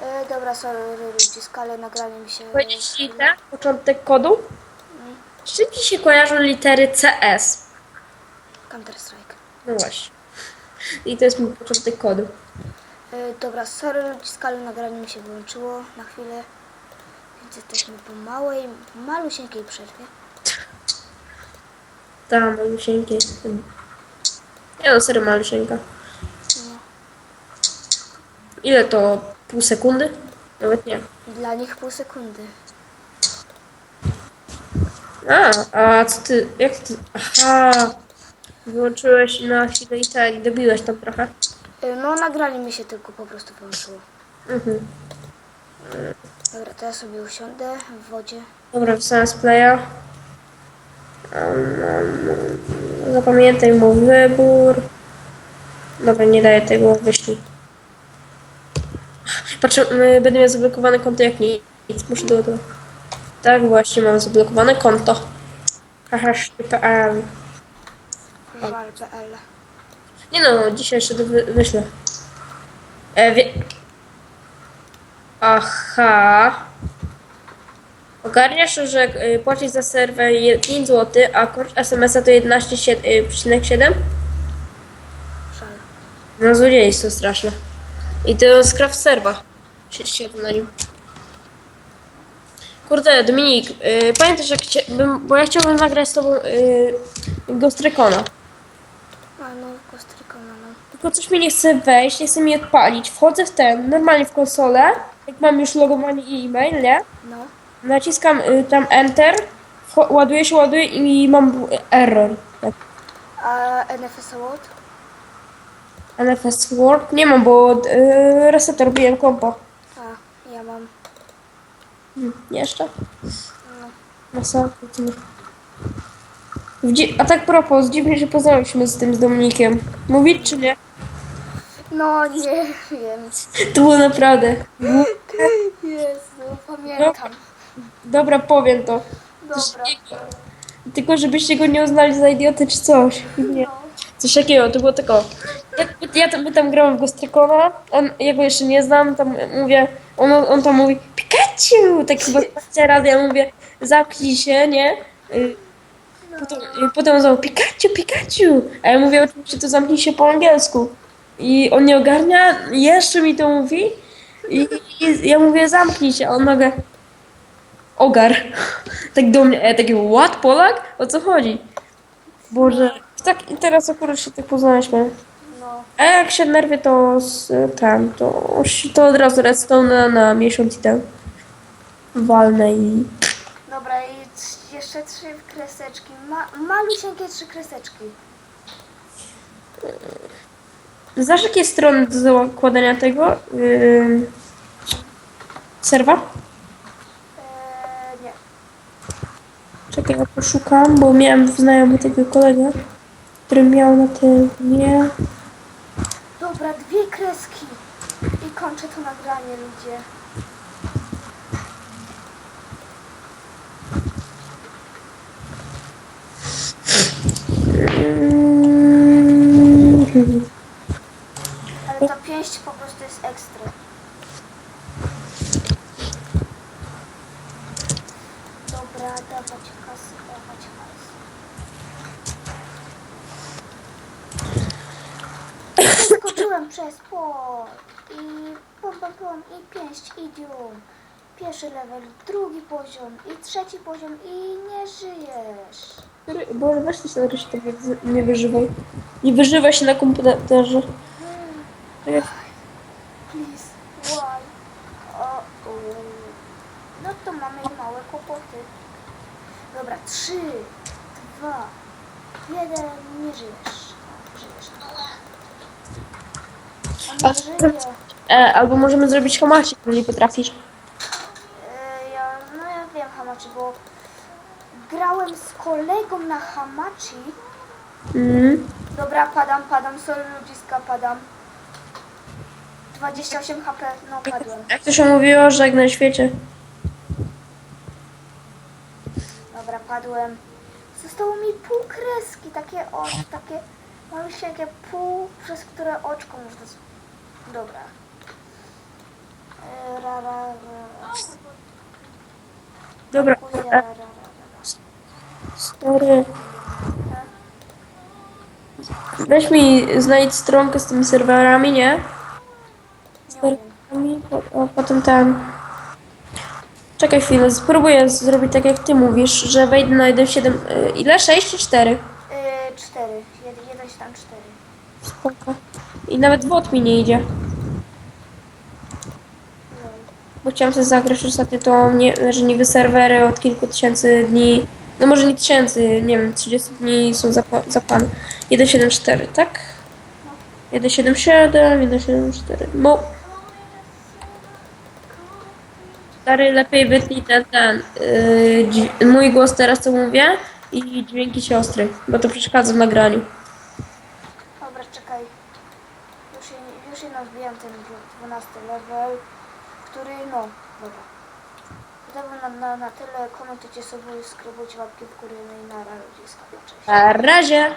E, dobra, sorry, ludziska, ale nagranie mi się... Powiedzieć ci początek kodu? Z czym ci się kojarzą litery CS? Counter Strike. No właśnie. I to jest mój początek kodu. E, dobra, sorry, ludziska, ale nagranie mi się wyłączyło na chwilę. Więc jesteśmy po małej, malusieńkiej przerwie. Tam, malusieńkie no serio malusieńka. No, Ile to? Pół sekundy? Nawet nie. dla nich pół sekundy. A, a co ty, jak ty, aha. Wyłączyłeś na chwilę i tak, i dobiłeś tam trochę. E, no, nagranie mi się tylko po prostu wyłączyło. Mhm. Dobra, to ja sobie usiądę w wodzie. Dobra, wstałem z playa. Um, um, zapamiętaj mój wybór. Dobra, nie daję tego, wyślij. Patrzę, y, będę miał zablokowane konto jak nic. Muszę do tego. Tak, właśnie mam zablokowane konto. Haha.pl Żal.pl Nie no, dzisiaj jeszcze to wy, wyślę. E, wie... Aha. Ogarniasz, że y, płacisz za serwer je- 5 zł, a koszt SMS-a to 11,7? Żal. No złodziejstwo straszne. I to jest craft serwa. Sie- Siedzę na nim. Kurde, Dominik, y, pamiętasz jak chcia, bym, bo ja chciałbym nagrać z tobą y, Ghost Recona. A no, kostrykona, no. Tylko coś mi nie chce wejść, nie chce mi odpalić. Wchodzę w ten, normalnie w konsolę, jak mam już logowanie i e-mail, nie? No. Naciskam y, tam Enter, ładuje się, ładuje i mam error. Tak. A NFS Award? NFS Word nie mam, bo y, reseter robiłem kompo. Ja mam. Hmm, jeszcze? No. A tak propos, dziwnie się poznaliśmy z tym z Dominikiem. Mówić czy nie? No, nie wiem. To było naprawdę. Jezu, pamiętam. Dobra, powiem to. Dobra. Tylko żebyście go nie uznali za idiotę czy coś. Nie. Coś takiego, to było tylko. Ja, tam, my tam grałem w Gostrekona, on, ja go jeszcze nie znam, tam mówię, on, on tam mówi Pikachu! Tak chyba 20 razy, ja mówię, zamknij się, nie? Y, Potem, y, potem on znowu Pikachu, Pikachu! A ja mówię, oczywiście to zamknij się po angielsku. I on nie ogarnia, jeszcze mi to mówi i, i ja mówię, zamknij się, a on nagle ogar. Tak do mnie, ja takie, what, Polak? O co chodzi? Boże, tak i teraz akurat się tak poznaliśmy. A jak się nerwie, to z ten, to, to od razu redstone na, na miesiąc i ten walnę i... Dobra, i jeszcze trzy kreseczki. Ma malusieńkie trzy kreseczki. Znasz jakie strony do zakładania tego? Yy, serwa? Eee, nie. Czekaj, ja poszukam, bo miałem znajomy tego kolegę, który miał na tym, nie... Dwie kreski. I kończę to nagranie, ludzie. Ale ta pięść po prostu jest ekstra. Dobra, dawać kasy, dawać kasy. Skoczyłem przez płot i pom, pom, pom, i pięść idzie. Pierwszy level, drugi poziom i trzeci poziom i nie żyjesz. Bo weź ty się tak z- nie wyżywaj. Nie wyżywaj się na komputerze. Czekaj. Please, why? O, o. No to mamy małe kłopoty. Dobra, trzy, dwa, jeden, nie. Żyjesz. On nie żyje. E, albo możemy zrobić hamacik, jeżeli potrafisz. E, ja, no ja wiem Hamachi, bo grałem z kolegą na Hamachi. Mm. Dobra, padam, padam, sorry ludziska, padam. 28 HP, no padłem. Jak to się mówiło, że jak na świecie. Dobra, padłem. Zostało mi pół kreski, takie o, takie malusieńkie pół, przez które oczko można... Dobra. ra, ra. Dobra, Kuja, e, ra, ra, ra. sorry. Weź mi znajdź stronkę z tymi serwerami, nie? Nie. Serwerami, a potem ten... Czekaj chwilę, spróbuję zrobić tak jak ty mówisz, że wejdę na 1.7... y, Ile? 6 czy 4? Yy, cztery. Jed, jeden tam cztery. Spoko. I nawet wod mi nie idzie. Bo chciałam sobie zagrać ostatnio to nie, że niby serwery od kilku tysięcy dni, no może nie tysięcy, nie wiem, 30 dni są zapa- zapane. 1.7.4, tak? 1.7.7, 1.7.4, no. Stary, lepiej wytnij ten, ten, yy, mój głos teraz co mówię i dźwięki siostry, bo to przeszkadza w nagraniu. Dobra, czekaj. Już, je- już jedno wbijam ten 12 level, który, no, dobra. To było na, na, na tyle. Komentujcie sobie, skrobujcie łapki w górę, no i na razie. Cześć. Na razie!